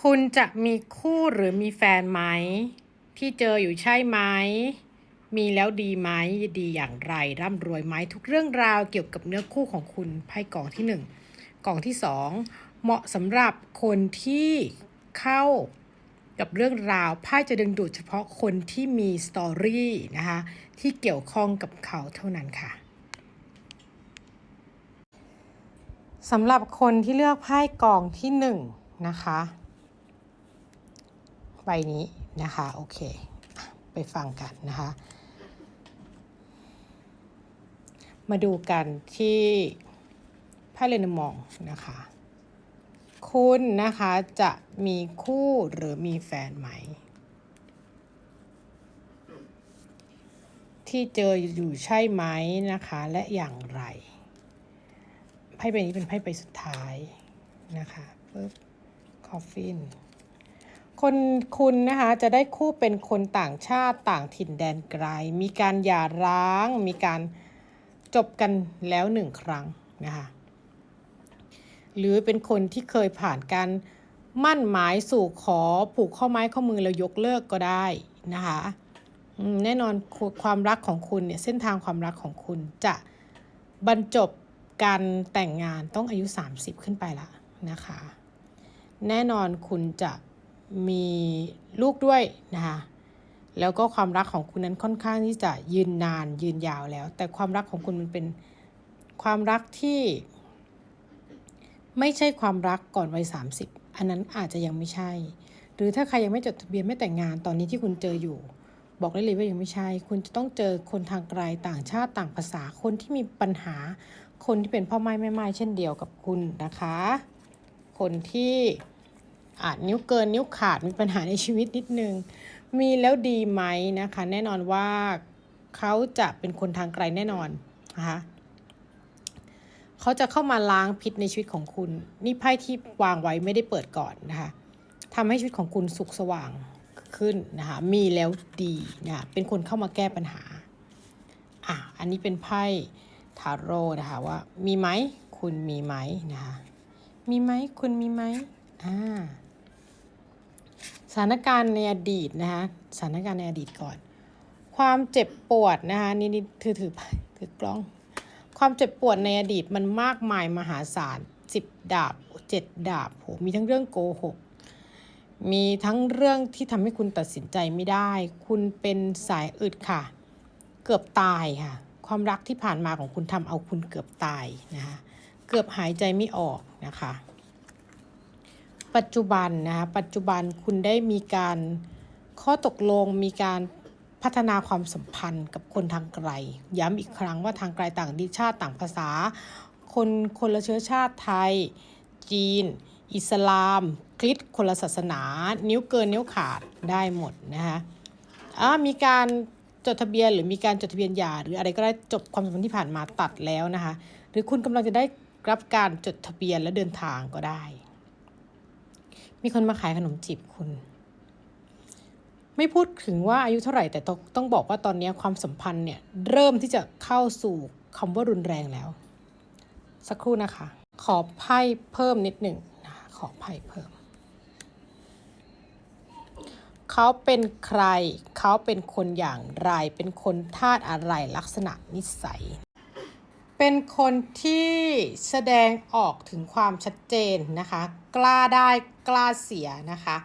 คุณจะมีคู่หรือมีแฟนไหม ที่เจออยู่ใช่ไหม มีแล้วดีไหมดีอย่างไร ร่ำรวยไหมทุกเรื่องราวเกี่ยวกับเนื้อคู่ของคุณไพ่กล่องที่หนึ่งกล่องที่สองเหมาะสำหรับคนที่เข้ากับเรื่องราวไพ่จะดึงดูดเฉพาะคนที่มีสตอรี่นะคะที่เกี่ยวข้องกับเขาเท่านั้นค่ะสำหรับคนที่เลือกไพ่กล่องที่หนึ่งนะคะ ใบนี้นะคะโอเค ไปฟังกันนะคะ มาดูกันที่ไพ่เลนมองนะคะ คุณนะคะจะมีคู่หรือมีแฟนไหม ที่เจออยู่ใช่ไหมนะคะ และอย่างไรไพ่ใบนี้เป็นไพ่ใบสุดท้ายนะคะปึ๊บคอฟฟิน คนคุณนะคะจะได้คู่เป็นคนต่างชาติต่างถิ่นแดนไกล มีการหย่าร้าง มีการจบกันแล้วหนึ่งครั้งนะคะหรือเป็นคนที่เคยผ่านการมั่นหมายสู่ขอผูกข้อไม้ข้อมือแล้วยกเลิกก็ได้นะคะแน่นอนความรักของคุณเนี่ยเส้นทางความรักของคุณจะบรรจบการแต่งงานต้องอายุ 30 ขึ้นไปละนะคะ แน่นอนคุณจะ มีลูกด้วยนะคะแล้วก็ความรักของคุณนั้นค่อนข้างที่จะยืนนานยืนยาวแล้ว แต่ความรักของคุณมันเป็นความรักที่ ไม่ใช่ความรักก่อนวัย30อันนั้นอาจจะยังไม่ใช่ หรือถ้าใครยังไม่จดทะเบียนไม่แต่งงานตอนนี้ที่คุณเจออยู่ บอกได้เลยว่ายังไม่ใช่ คุณจะต้องเจอคนทางไกลต่างชาติต่างภาษาคนที่มีปัญหา คนที่เป็นพ่อไม้แม่ไม้เช่นเดียวกับคุณนะคะ คนที่ อาจนิ้วเกินนิ้วขาดมีปัญหาในชีวิตนิดนึง มีแล้วดีไหมนะคะ แน่นอนว่าเขาจะเป็นคนทางไกลแน่นอนนะคะเขาจะเข้ามาล้างพิษในชีวิตของคุณ นี่ไพ่ที่วางไว้ไม่ได้เปิดก่อนนะคะทำให้ชีวิตของคุณสุขสว่างขึ้นนะคะมีแล้วดีนะเป็นคนเข้ามาแก้ปัญหาอะอันนี้เป็นไพ่ทาโร่นะคะว่ามีไหมคุณมีไหมนะคะมีไหมคุณมีไหม สถานการณ์ในอดีตนะคะสถานการณ์ในอดีตก่อน ความเจ็บปวดนะคะนี่นี่ถือถือไปถือกล้อง ความเจ็บปวดในอดีตมันมากมายมหาศาลสิบดาบเจ็ดดาบโหมีทั้งเรื่องโกหกมีทั้งเรื่องที่ทำให้คุณตัดสินใจไม่ได้ คุณเป็นสายอึดค่ะ เกือบตายค่ะ ความรักที่ผ่านมาของคุณทำเอาคุณเกือบตายนะคะ เกือบหายใจไม่ออกนะคะ ปัจจุบันนะคะปัจจุบันคุณได้มีการข้อตกลงมีการพัฒนาความสัมพันธ์กับคนทางไกล ย้ำอีกครั้งว่าทางไกลต่างดิชาติต่างภาษา คนคนละเชื้อชาติไทย จีน อิสลาม คริสคนละศาสนา นิ้วเกินนิ้วขาดได้หมดนะคะอ่ามีการจดทะเบียนหรือมีการจดทะเบียนหย่าหรืออะไรก็ได้จบความสัมพันธ์ที่ผ่านมาตัดแล้วนะคะ หรือคุณกำลังจะได้รับการจดทะเบียนและเดินทางก็ได้ มีคนมาขายขนมจีบคุณ ไม่พูดถึงว่าอายุเท่าไหร่แต่ต้องบอกว่าตอนนี้ความสัมพันธ์เนี่ย เริ่มที่จะเข้าสู่คำว่ารุนแรงแล้ว สักครู่นะคะ ขอไพ่เพิ่มนิดหนึ่งนะขอไพ่เพิ่ม เขาเป็นใคร เขาเป็นคนอย่างไร เป็นคนธาตุอะไรลักษณะนิสัย เป็นคนที่แสดงออกถึงความชัดเจนนะคะ กล้าได้กล้าเสียนะคะ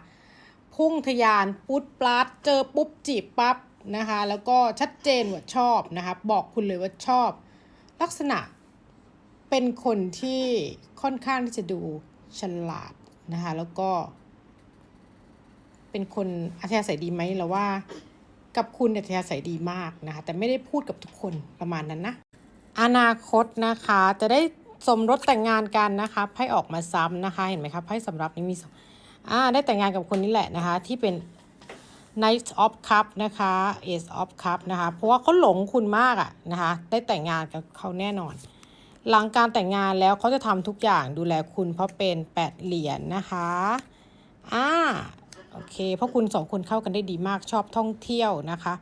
พุ่งทะยานปุ๊ดปลาดเจอปุ๊บจีบปั๊บนะคะ แล้วก็ชัดเจนว่าชอบนะคะ บอกคุณเลยว่าชอบ ลักษณะเป็นคนที่ค่อนข้างที่จะดูฉลาดนะคะ แล้วก็ เป็นคนอัธยาศัยดีไหมเราว่า กับคุณอัธยาศัยดีมากนะคะ แต่ไม่ได้พูดกับทุกคนประมาณนั้นนะ อนาคตนะคะจะได้สมรสแต่งงานกันนะคะไพ่ออกมาซ้ำนะคะเห็นไหมคะไพ่สำรับนี้มีอ่าได้แต่งงานกับคนนี้แหละนะคะ ที่เป็น Knight of Cup นะคะ Ace of Cup นะคะ เพราะว่าเขาหลงคุณมากอะนะคะ ได้แต่งงานกับเขาแน่นอน หลังการแต่งงานแล้วเขาจะทำทุกอย่างดูแลคุณเพราะเป็น8เหรียญนนะคะอ่าโอเค เพราะคุณสองคนเข้ากันได้ดีมากชอบท่องเที่ยวนะคะ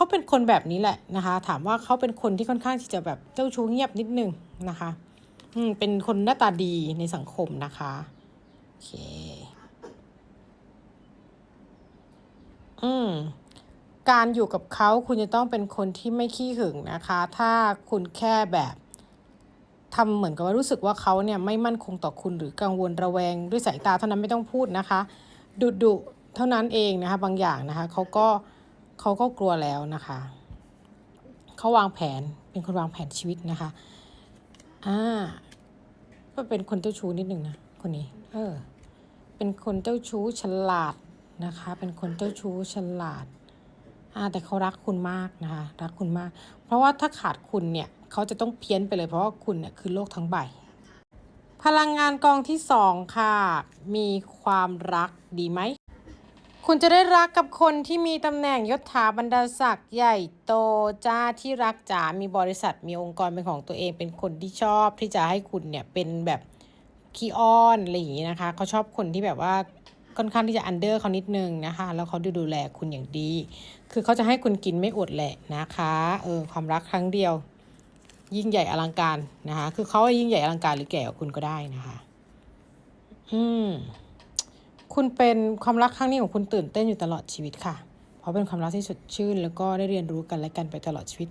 เขาเป็นคนแบบนี้แหละนะคะ ถามว่าเขาเป็นคนที่ค่อนข้างที่จะแบบเจ้าชู้เงียบนิดนึงนะคะอืมเป็นคนหน้าตาดีในสังคมนะคะโอเคอืมการอยู่กับเขาคุณจะต้องเป็นคนที่ไม่ขี้หึงนะคะ ถ้าคุณแค่แบบทำเหมือนกับว่ารู้สึกว่าเขาเนี่ยไม่มั่นคงต่อคุณหรือกังวลระแวงด้วยสายตาเท่านั้นไม่ต้องพูดนะคะ ดุดุเท่านั้นเองนะคะ บางอย่างนะคะเขาก็ เขาก็กลัวแล้วนะคะเขาวางแผนเป็นคนวางแผนชีวิตนะคะ อ่า ก็เป็นคนเจ้าชู้นิดหนึ่งนะคนนี้ เออ เป็นคนเจ้าชู้ฉลาดนะคะ เป็นคนเจ้าชู้ฉลาด อ่า แต่เขารักคุณมากนะคะ รักคุณมาก เพราะว่าถ้าขาดคุณเนี่ยเขาจะต้องเพี้ยนไปเลย เพราะว่าคุณเนี่ยคือโลกทั้งใบพลังงานกองที่สองค่ะ มีความรักดีไหม คุณจะได้รักกับคนที่มีตำแหน่งยศถาบรรดาศักดิ์ใหญ่โตจ้าที่รักจ๋ามีบริษัทมีองค์กรเป็นของตัวเองเป็นคนที่ชอบที่จะให้คุณเนี่ยเป็นแบบขี้อ้อนอะไรอย่างนี้นะคะเขาชอบคนที่แบบว่าค่อนข้างที่จะอันเดอร์เขานิดนึงนะคะ แล้วเขาดูดูแลคุณอย่างดี คือเขาจะให้คุณกินไม่อดแหละนะคะเออความรักครั้งเดียว ยิ่งใหญ่อลังการนะคะ คือเขายิ่งใหญ่อลังการหรือแก่กว่าคุณก็ได้นะคะ อืม คุณเป็นความรักครั้งนี้ของคุณตื่นเต้นอยู่ตลอดชีวิตค่ะ เพราะเป็นความรักที่สดชื่น แล้วก็ได้เรียนรู้กันและกันไปตลอดชีวิต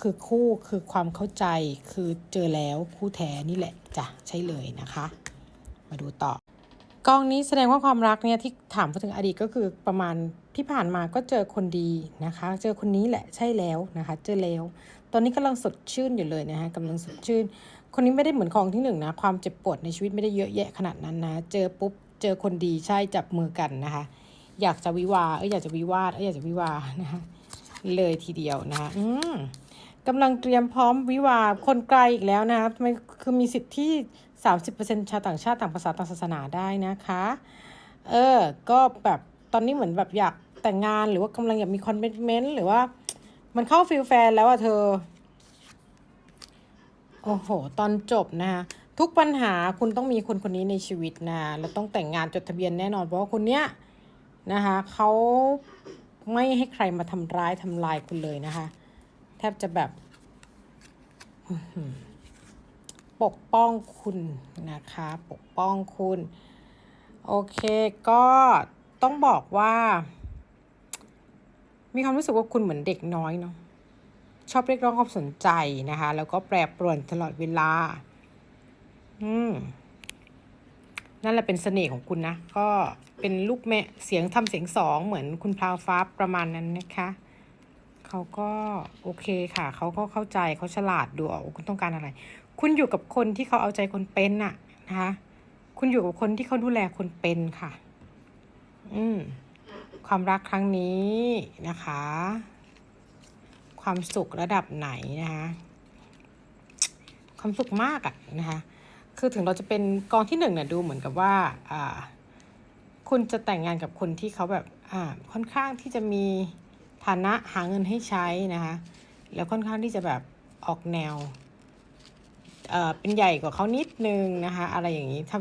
คือคู่คือความเข้าใจคือเจอแล้วคู่แท้นี่แหละจ้ะใช่เลยนะคะ มาดูต่อกองนี้แสดงว่าความรักเนี่ยที่ถามถึงอดีตก็คือประมาณที่ผ่านมาก็เจอคนดีนะคะ เจอคนนี้แหละใช่แล้วนะคะ เจอแล้ว ตอนนี้กำลังสดชื่นอยู่เลยนะคะกำลังสดชื่น คนนี้ไม่ได้เหมือนของที่หนึ่งนะความเจ็บปวดในชีวิตไม่ได้เยอะแยะขนาดนั้นนะ เจอปุ๊บ เจอคนดีใช่จับมือกันนะคะ อยากจะวิวาเอ้ยอยากจะวิวาทเอ้ยอยากจะวิวานะคะเลยทีเดียวนะคะอืมกำลังเตรียมพร้อมวิวาคนไกลอีกแล้วนะคะไม่คือมีสิทธิ์ที่ 30%ชาวต่างชาติต่างภาษาต่างศาสนาได้นะคะ เออ ก็แบบตอนนี้เหมือนแบบอยากแต่งงานหรือว่ากำลังอยากมีคอนเมนต์หรือว่า มันเข้าฟิลแฟนแล้วอะเธอ โอ้โห ตอนจบนะคะ ทุกปัญหาคุณต้องมีคนคนนี้ในชีวิตนะแล้วต้องแต่งงานจดทะเบียนแน่นอน เพราะว่าคนเนี้ยนะคะเขาไม่ให้ใครมาทำร้ายทำลายคุณเลยนะคะ แทบจะแบบปกป้องคุณนะคะ ปกป้องคุณ โอเคก็ต้องบอกว่า มีความรู้สึกว่าคุณเหมือนเด็กน้อยเนาะชอบเรียกร้องความสนใจนะคะ แล้วก็แปรปรวนตลอดเวลา อืมนั่นแหละเป็นเสน่ห์ของคุณนะ ก็เป็นลูกแม่เสียงทำเสียงสองเหมือนคุณพราวฟ้าประมาณนั้นนะคะเขาก็โอเคค่ะ เขาก็เข้าใจเขาฉลาดดูออกคุณต้องการอะไร คุณอยู่กับคนที่เขาเอาใจคนเป็นน่ะนะคะ คุณอยู่กับคนที่เขาดูแลคนเป็นค่ะ อืมความรักครั้งนี้นะคะ ความสุขระดับไหนนะคะ ความสุขมากอะนะคะ คือถึงเราจะเป็นกองที่หนึ่งเนี่ยดูเหมือนกับว่าอ่า คุณจะแต่งงานกับคนที่เขาแบบอ่าค่อนข้างที่จะมีฐานะหาเงินให้ใช้นะคะ แล้วค่อนข้างที่จะแบบออกแนวเอ่อเป็นใหญ่กว่าเขานิดนึงนะคะ อะไรอย่างนี้ถ้า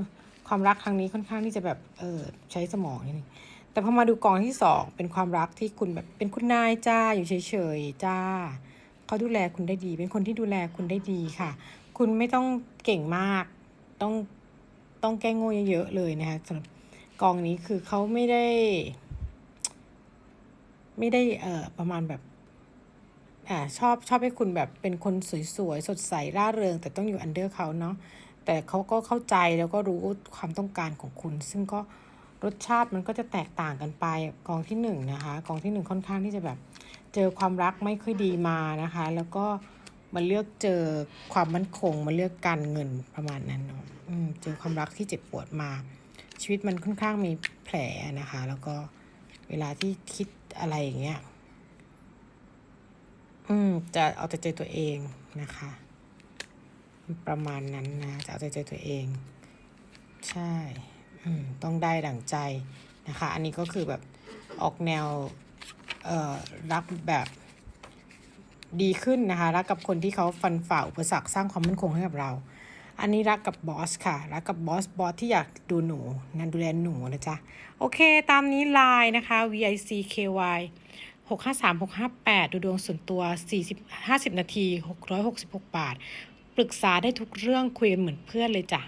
ความรักครั้งนี้ค่อนข้างที่จะแบบเออใช้สมองนิดนึงแต่พอมาดูกองที่สองเป็นความรักที่คุณแบบเป็นคุณนายจ้าอยู่เฉยๆจ้าเขาดูแลคุณได้ดี เป็นคนที่ดูแลคุณได้ดีค่ะ คุณไม่ต้องเก่งมาก ต้องต้องแก้โง่เยอะๆเลยนะคะสำหรับกองนี้คือเขาไม่ได้ ไม่ได้เอ่อประมาณแบบอ่าชอบชอบให้คุณแบบเป็นคนสวยๆ สดใสร่าเริง แต่ต้องอยู่อันเดอร์เขาเนาะแต่เขาก็เข้าใจแล้วก็รู้ความต้องการของคุณ ซึ่งก็รสชาติมันก็จะแตกต่างกันไปกองที่หนึ่งนะคะกองที่หนึ่งค่อนข้างที่จะแบบ เจอความรักไม่ค่อยดีมานะคะ แล้วก็ มาเลือกเจอความมั่นคงมาเลือกการเงินประมาณนั้นเนาะเจอความรักที่เจ็บปวดมา ชีวิตมันค่อนข้างมีแผลนะคะ แล้วก็เวลาที่คิดอะไรอย่างเงี้ย อืม จะเอาแต่ใจตัวเองนะคะ ประมาณนั้นนะ จะเอาแต่ใจตัวเอง ใช่ อืม ต้องได้ดั่งใจนะคะ อันนี้ก็คือแบบออกแนว เอ่อ รักแบบ ดีขึ้นนะคะ รักกับคนที่เขาฟันฝ่าอุปสรรคสร้างความมั่นคงให้กับเรา อันนี้รักกับบอสค่ะ รักกับบอส บอสที่อยากดูหนู นั่นดูแลหนูนะจ๊ะ โอเค ตามนี้ไลน์นะคะ VICKY หกห้าสามหกห้าแปดดูดวงส่วนตัวสี่สิบห้าสิบนาทีหกร้อยหกสิบหกบาท ปรึกษาได้ทุกเรื่องคุยกันเหมือนเพื่อนเลยจ้ะ